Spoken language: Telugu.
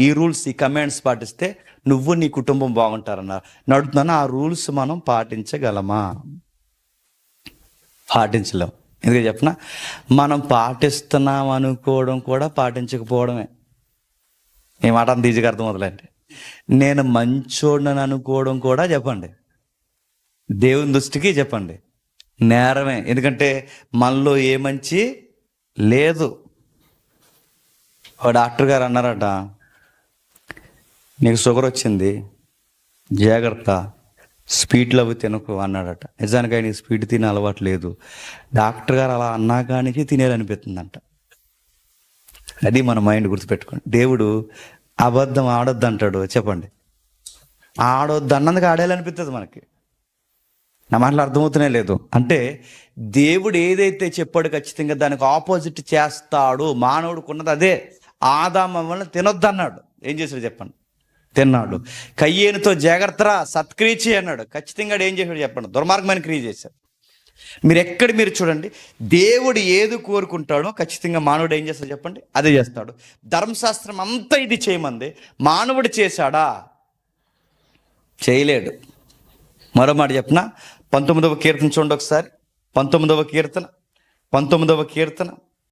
ఈ రూల్స్ ఈ కమాండ్స్ పాటిస్తే నువ్వు నీ కుటుంబం బాగుంటారన్నారు నడుతున్నాను ఆ రూల్స్ మనం పాటించగలమా? పాటించలేం. ఎందుకు చెప్పిన? మనం పాటిస్తున్నాం అనుకోవడం కూడా పాటించకపోవడమే. ఈ మాట అంత ఈజీగా అర్థం అవుతుందండి. నేను మంచోడని అనుకోవడం కూడా చెప్పండి. దేవుని దృష్టికి చెప్పండి. నేరమే. ఎందుకంటే మనలో ఏ మంచి లేదు. ఒక డాక్టర్ గారు అన్నారట నీకు షుగర్ వచ్చింది జాగ్రత్త స్పీడ్లు అవి తినకు అన్నాడట. నిజానికి ఆయనకి స్పీడ్ తినే అలవాటు లేదు. డాక్టర్ గారు అలా అన్నా కానీ తినేయాలనిపిస్తుందంట. అది మన మైండ్ గుర్తుపెట్టుకోండి. దేవుడు అబద్ధం ఆడొద్దు అంటాడు చెప్పండి. ఆడొద్దు అన్నందుకు ఆడేయాలనిపిస్తుంది మనకి. నా మాటలు అర్థమవుతూనే లేదు. అంటే దేవుడు ఏదైతే చెప్పాడు ఖచ్చితంగా దానికి ఆపోజిట్ చేస్తాడు మానవుడికి ఉన్నది అదే. ఆదా మమ్మల్ని తినొద్దన్నాడు. ఏం చేశాడు చెప్పండి? తిన్నాడు. కయ్యేనుతో జాగ్రత్తరా సత్క్రియ అన్నాడు. ఖచ్చితంగా ఏం చేశాడు చెప్పండి. దుర్మార్గమైన క్రియ చేశాడు. మీరు ఎక్కడ మీరు చూడండి దేవుడు ఏది కోరుకుంటాడో ఖచ్చితంగా మానవుడు ఏం చేస్తాడు చెప్పండి? అదే చేస్తాడు. ధర్మశాస్త్రం అంతా ఇది చేయమంది. మానవుడు చేశాడా? చేయలేడు. మరో మాట చెప్పిన? పంతొమ్మిదవ కీర్తన చూడండి ఒకసారి. పంతొమ్మిదవ కీర్తన. పంతొమ్మిదవ కీర్తన.